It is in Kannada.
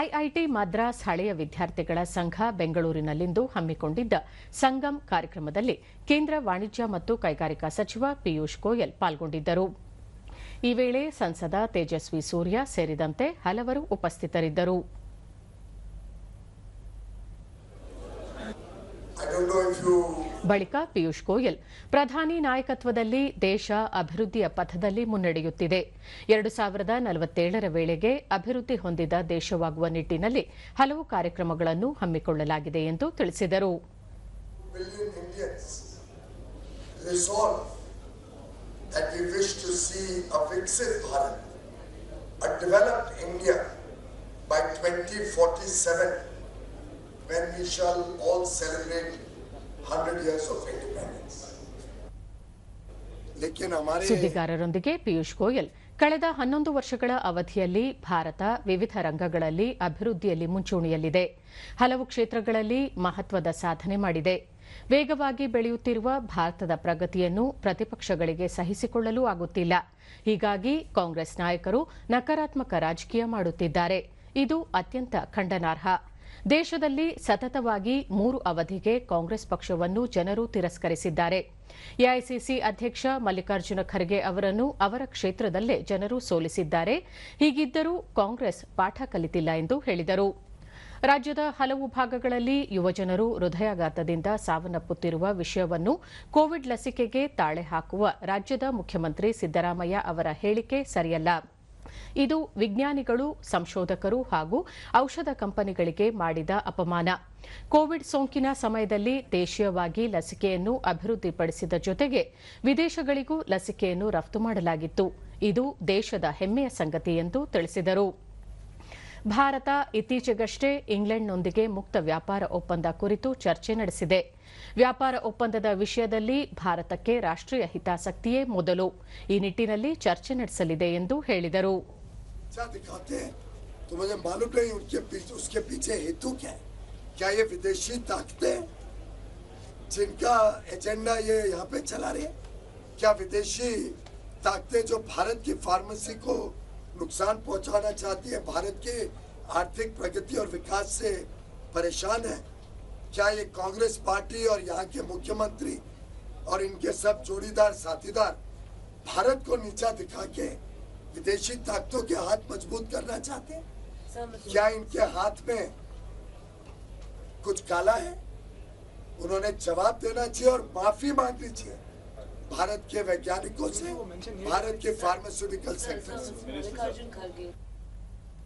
ಐಐಟಿ ಮದ್ರಾಸ್ ಹಳೆಯ ವಿದ್ಯಾರ್ಥಿಗಳ ಸಂಘ ಬೆಂಗಳೂರಿನಲ್ಲಿಂದು ಹಮ್ಮಿಕೊಂಡಿದ್ದ ಸಂಗಮ್ ಕಾರ್ಯಕ್ರಮದಲ್ಲಿ ಕೇಂದ್ರ ವಾಣಿಜ್ಯ ಮತ್ತು ಕೈಗಾರಿಕಾ ಸಚಿವ ಪಿಯೂಷ್ ಗೋಯಲ್ ಪಾಲ್ಗೊಂಡಿದ್ದರು. ಈ ವೇಳೆ ಸಂಸದ ತೇಜಸ್ವಿ ಸೂರ್ಯ ಸೇರಿದಂತೆ ಹಲವರು ಉಪಸ್ಥಿತರಿದ್ದರು. ಬಳಿಕ ಪಿಯೂಷ್ ಗೋಯಲ್. ಪ್ರಧಾನಿ ನಾಯಕತ್ವದಲ್ಲಿ ದೇಶ ಅಭಿವೃದ್ಧಿಯ ಪಥದಲ್ಲಿ ಮುನ್ನಡೆಯುತ್ತಿದೆ. ಎರಡು ಸಾವಿರದ ನಲವತ್ತೇಳರ ವೇಳೆಗೆ ಅಭಿವೃದ್ಧಿ ಹೊಂದಿದ ದೇಶವಾಗುವ ನಿಟ್ಟಿನಲ್ಲಿ ಹಲವು ಕಾರ್ಯಕ್ರಮಗಳನ್ನು ಹಮ್ಮಿಕೊಳ್ಳಲಾಗಿದೆ ಎಂದು ತಿಳಿಸಿದರು. billion Indians resolve that we wish to see a Viksit Bharat, a developed India by 2047 when we shall all celebrate 100 ಸುದ್ದಿಗಾರರೊಂದಿಗೆ ಪಿಯೂಷ್ ಗೋಯಲ್. ಕಳೆದ ಹನ್ನೊಂದು ವರ್ಷಗಳ ಅವಧಿಯಲ್ಲಿ ಭಾರತ ವಿವಿಧ ರಂಗಗಳಲ್ಲಿ ಅಭಿವೃದ್ಧಿಯಲ್ಲಿ ಮುಂಚೂಣಿಯಲ್ಲಿದೆ. ಹಲವು ಕ್ಷೇತ್ರಗಳಲ್ಲಿ ಮಹತ್ವದ ಸಾಧನೆ ಮಾಡಿದೆ. ವೇಗವಾಗಿ ಬೆಳೆಯುತ್ತಿರುವ ಭಾರತದ ಪ್ರಗತಿಯನ್ನು ಪ್ರತಿಪಕ್ಷಗಳಿಗೆ ಸಹಿಸಿಕೊಳ್ಳಲು ಆಗುತ್ತಿಲ್ಲ. ಹೀಗಾಗಿ ಕಾಂಗ್ರೆಸ್ ನಾಯಕರು ನಕಾರಾತ್ಮಕ ರಾಜಕೀಯ ಮಾಡುತ್ತಿದ್ದಾರೆ. ಇದು ಅತ್ಯಂತ ಖಂಡನಾರ್ಹ. ದೇಶದಲ್ಲಿ ಸತತವಾಗಿ ಮೂರು ಅವಧಿಗೆ ಕಾಂಗ್ರೆಸ್ ಪಕ್ಷವನ್ನು ಜನರು ತಿರಸ್ಕರಿಸಿದ್ದಾರೆ. ಎಐಸಿಸಿ ಅಧ್ಯಕ್ಷ ಮಲ್ಲಿಕಾರ್ಜುನ ಖರ್ಗೆ ಅವರನ್ನು ಅವರ ಕ್ಷೇತ್ರದಲ್ಲೇ ಜನರು ಸೋಲಿಸಿದ್ದಾರೆ. ಹೀಗಿದ್ದರೂ ಕಾಂಗ್ರೆಸ್ ಪಾಠ ಕಲಿತಿಲ್ಲ ಎಂದು ಹೇಳಿದರು. ರಾಜ್ಯದ ಹಲವು ಭಾಗಗಳಲ್ಲಿ ಯುವಜನರು ಹೃದಯಾಘಾತದಿಂದ ಸಾವನ್ನಪ್ಪುತ್ತಿರುವ ವಿಷಯವನ್ನು ಕೋವಿಡ್ ಲಸಿಕೆಗೆ ತಾಳೆ ಹಾಕುವ ರಾಜ್ಯದ ಮುಖ್ಯಮಂತ್ರಿ ಸಿದ್ದರಾಮಯ್ಯ ಅವರ ಹೇಳಿಕೆ ಸರಿಯಲ್ಲ. ಇದು ವಿಜ್ಞಾನಿಗಳು, ಸಂಶೋಧಕರು ಹಾಗೂ ಔಷಧ ಕಂಪನಿಗಳಿಗೆ ಮಾಡಿದ ಅಪಮಾನ. ಕೋವಿಡ್ ಸೋಂಕಿನ ಸಮಯದಲ್ಲಿ ದೇಶೀಯವಾಗಿ ಲಸಿಕೆಯನ್ನು ಅಭಿವೃದ್ಧಿಪಡಿಸಿದ ಜೊತೆಗೆ ವಿದೇಶಗಳಿಗೂ ಲಸಿಕೆಯನ್ನು ರಫ್ತು ಮಾಡಲಾಗಿತ್ತು. ಇದು ದೇಶದ ಹೆಮ್ಮೆಯ ಸಂಗತಿ ಎಂದು ತಿಳಿಸಿದರು. ಭಾರತ ಇತ್ತೀಚೆಗಷ್ಟೇ ಇಂಗ್ಲೆಂಡ್ನೊಂದಿಗೆ ಮುಕ್ತ ವ್ಯಾಪಾರ ಒಪ್ಪಂದ ಕುರಿತು ಚರ್ಚೆ ನಡೆಸಿದೆ ವ್ಯಾಪಾರ ಒಪ್ಪಂದದ ವಿಷಯದಲ್ಲಿ ಭಾರತಕ್ಕೆ ರಾಷ್ಟೀಯ ಹಿತಾಸಕ್ತಿಯೇ ಮೊದಲು ಈ ನಿಟ್ಟಿನಲ್ಲಿ ಚರ್ಚೆ ನಡೆಸಲಿದೆ ಎಂದು ಹೇಳಿದರು अच्छा दिखाते हैं तो मुझे मालूम नहीं उनके पीछे उसके पीछे हेतु क्या है क्या ये विदेशी ताकतें जिनका एजेंडा ये यहाँ पे चला रही है क्या विदेशी ताकतें जो भारत की फार्मेसी को नुकसान पहुंचाना चाहती है भारत के आर्थिक प्रगति और विकास से परेशान है। क्या ये कांग्रेस पार्टी और यहाँ के मुख्यमंत्री और इनके सब जोड़ीदार साथीदार भारत को नीचा दिखा के विदेशी ताकतों के हाथ मज़बूत करना चाहते हैं? क्या इनके हाथ में कुछ काला है? उन्होंने जवाब देना चाहिए और माफ़ी मांगनी चाहिए। भारत के वैज्ञानिकों से भारत के फार्मास्यूटिकल सेक्टर से।